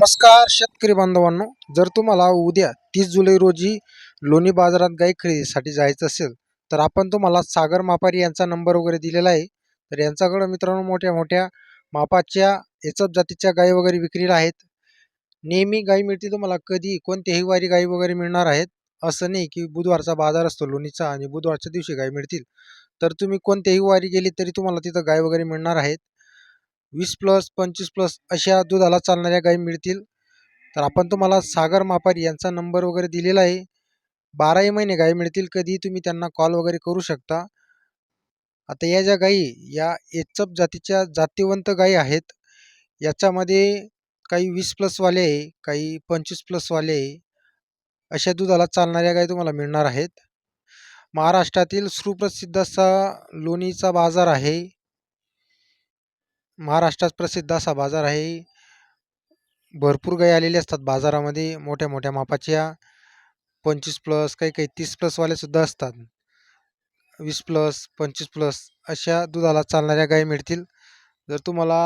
नमस्कार शेतकरी बांधवांनो. जर तुम्हाला उद्या तीस जुलै रोजी लोणी बाजारात गाई खरेदीसाठी जायचं असेल तर आपण तुम्हाला सागर मापारी यांचा नंबर वगैरे दिलेला आहे. तर यांच्याकडं मित्रांनो मोठ्या मोठ्या मापाच्या एचप जातीच्या गाई वगैरे विक्रीला आहेत. नेहमी गाई मिळते तुम्हाला कधी कोणत्याही वारी गाई वगैरे मिळणार आहेत. असं नाही की बुधवारचा बाजार असतो लोणीचा आणि बुधवारच्या दिवशी गाई मिळतील. तर तुम्ही कोणत्याही वारी गेली तरी तुम्हाला तिथं गाय वगैरे मिळणार आहेत. वीस प्लस पंचवीस प्लस अशा दुधाला चालणाऱ्या गायी मिळतील. तर आपण तुम्हाला सागर मापारी यांचा नंबर वगैरे दिलेला आहे. बाराही महिने गायी मिळतील कधी तुम्ही त्यांना कॉल वगैरे करू शकता. आता या ज्या गाई या एचप जातीच्या जातीवंत गायी आहेत याच्यामध्ये काही वीस प्लसवाले आहे काही पंचवीस प्लसवाले आहे अशा दुधाला चालणाऱ्या गायी तुम्हाला मिळणार आहेत. महाराष्ट्रातील सुप्रसिद्ध असा लोणीचा बाजार आहे. महाराष्ट्रात प्रसिद्ध असा बाजार आहे. भरपूर गायी आलेले असतात बाजारामध्ये मोठ्या मोठ्या मापाच्या. पंचवीस प्लस काही काही तीस प्लसवालेसुद्धा असतात. वीस प्लस पंचवीस प्लस अशा दुधाला चालणाऱ्या गायी मिळतील. जर तुम्हाला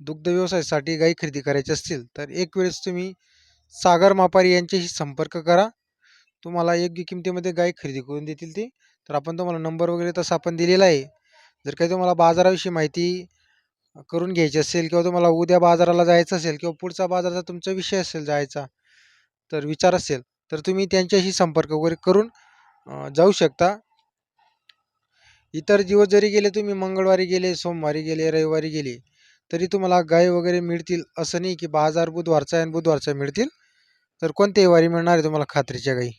दुग्ध व्यवसायासाठी गायी खरेदी करायची असतील तर एक वेळेस तुम्ही सागर मापारी यांच्याशी संपर्क करा. तुम्हाला योग्य किमतीमध्ये गायी खरेदी करून देतील ते. तर आपण तुम्हाला नंबर वगैरे तसा आपण दिलेला आहे. जर काही तुम्हाला बाजाराविषयी माहिती करून घ्यायची असेल किंवा तुम्हाला उद्या बाजाराला जायचं असेल किंवा पुढचा बाजाराचा तुमचा विषय असेल जायचा तर विचार असेल तर तुम्ही त्यांच्याशी संपर्क वगैरे करून जाऊ शकता. इतर दिवस जरी गेले तुम्ही मंगळवारी गेले सोमवारी गेले रविवारी गेले तरी तुम्हाला गाय वगैरे मिळतील असं नाही की बाजार बुधवारचा आहे आणि बुधवारचा मिळतील तर कोणत्याही वारी मिळणार आहे तुम्हाला खात्रीच्या गाई